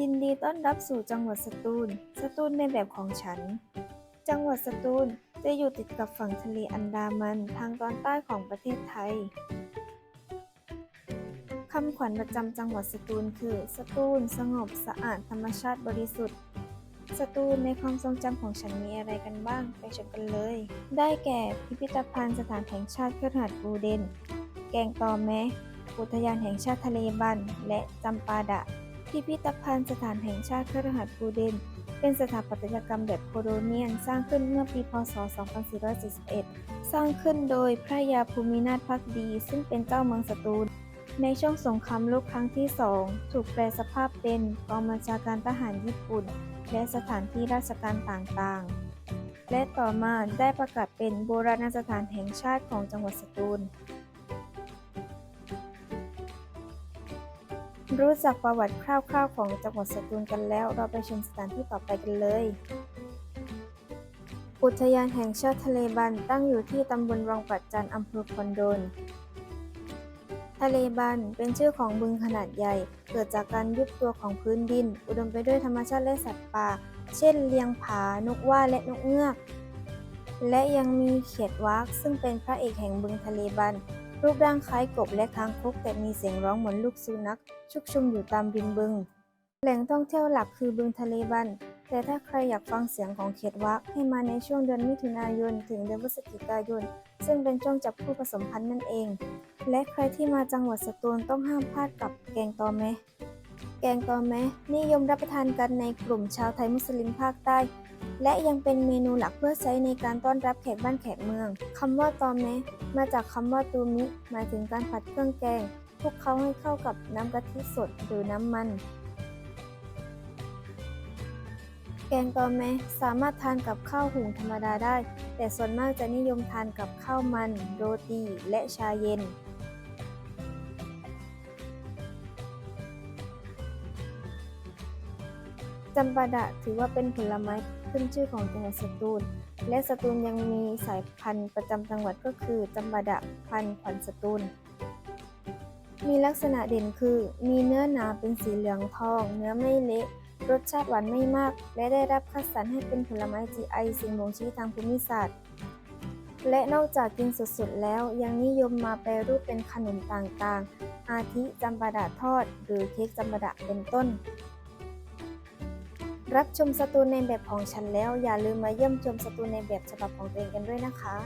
ยินดีต้อนรับสู่จังหวัดสตูล สตูลในแบบของฉัน จังหวัดสตูลจะอยู่ติดกับฝั่งทะเลอันดามันทางตอนใต้ของประเทศไทย คำขวัญประจำจังหวัดสตูลคือ สตูลสงบสะอาดธรรมชาติบริสุทธิ์ สตูลในความทรงจำของฉันมีอะไรกันบ้างไปชมกันเลย ได้แก่พิพิธภัณฑ์สถานแห่งชาติเครือหาดปูเดน แกงตอแมอุทยานแห่งชาติทะเลบันและจำปาดะ พิพิธภัณฑ์สถานแห่งชาติเครือหัดปูเดน เป็นสถาปัตยกรรมแบบโคโลเนียน สร้างขึ้นเมื่อปี พศ 2441สร้างขึ้นโดยพระยาภูมินาถพักดี ซึ่งเป็นเจ้าเมืองสตูล ในช่วงสงครามโลกครั้งที่สอง ถูกแปลสภาพเป็นกองบัญชาการทหารญี่ปุ่น และสถานที่ราชการต่างๆ และต่อมาได้ประกาศเป็นโบราณสถานแห่งชาติของจังหวัดสตูล รู้จักประวัติคร่าวๆของจังหวัดสตูลกันแล้ว เราไปชมสถานที่ต่อไปกันเลย อุทยานแห่งชาติทะเลบันตั้งอยู่ที่ตำบลวังปัจจันอำเภอคอนโดน ทะเลบันเป็นชื่อของบึงขนาดใหญ่ เกิดจากการยุบตัวของพื้นดิน อุดมไปด้วยธรรมชาติและสัตว์ป่า เช่นเลียงผา นกว่าและนกเงือก และยังมีเขียดวักซึ่งเป็นพระเอกแห่งบึงทะเลบัน รูปร่างคล้ายกบและคางคกแต่มีเสียงร้องเหมือนลูกสุนัข ชุกชุมอยู่ตามริมบึง แหล่งท่องเที่ยวหลักคือบึงทะเลบัน แต่ถ้าใครอยากฟังเสียงของเขียดวักให้มาในช่วงเดือนมิถุนายน ถึงเดือนพฤศจิกายน ซึ่งเป็นช่วงจับคู่ผสมพันธุ์นั่นเอง และใครที่มาจังหวัดสตูลต้องห้ามพลาดกับแกงตอแมแกงตอแมนิยมรับประทานกันในกลุ่มชาวไทยมุสลิมภาคใต้ และยังเป็นเมนูหลักเพื่อใช้ในการต้อนรับแขกบ้านแขกเมือง คำว่าตอแมมาจากคำว่าตูมิ หมายถึงการผัดเครื่องแกงคลุกเคล้าให้เข้ากับน้ำกะทิสดหรือน้ำมัน แกงตอแมสามารถทานกับข้าวหุงธรรมดาได้ แต่ส่วนมากจะนิยมทานกับข้าวมัน โรตี และชาเย็นจำปาดะถือว่าเป็นผลไม้ ขึ้นชื่อของจังหวัดสตูล และสตูลยังมีสายพันธุ์ประจำจังหวัดก็คือจำปาดะพันธุ์ขวัญสตูล มีลักษณะเด่นคือ มีเนื้อหนาเป็นสีเหลืองทอง เนื้อไม่เละรสชาติหวานไม่มาก และได้รับคัดสรรให้เป็นผลไม้ GI สิ่งบ่งชี้ทางภูมิศาสตร์ และนอกจากกินสดๆ แล้วยังนิยมมาแปรรูปเป็นขนมต่างๆ อาทิจำปาดะทอด หรือเค้กจำปาดะเป็นต้น รับชมสตูนในแบบของฉันแล้ว อย่าลืมมาเยี่ยมชมสตูนในแบบฉบับของตัวเองกันด้วยนะคะ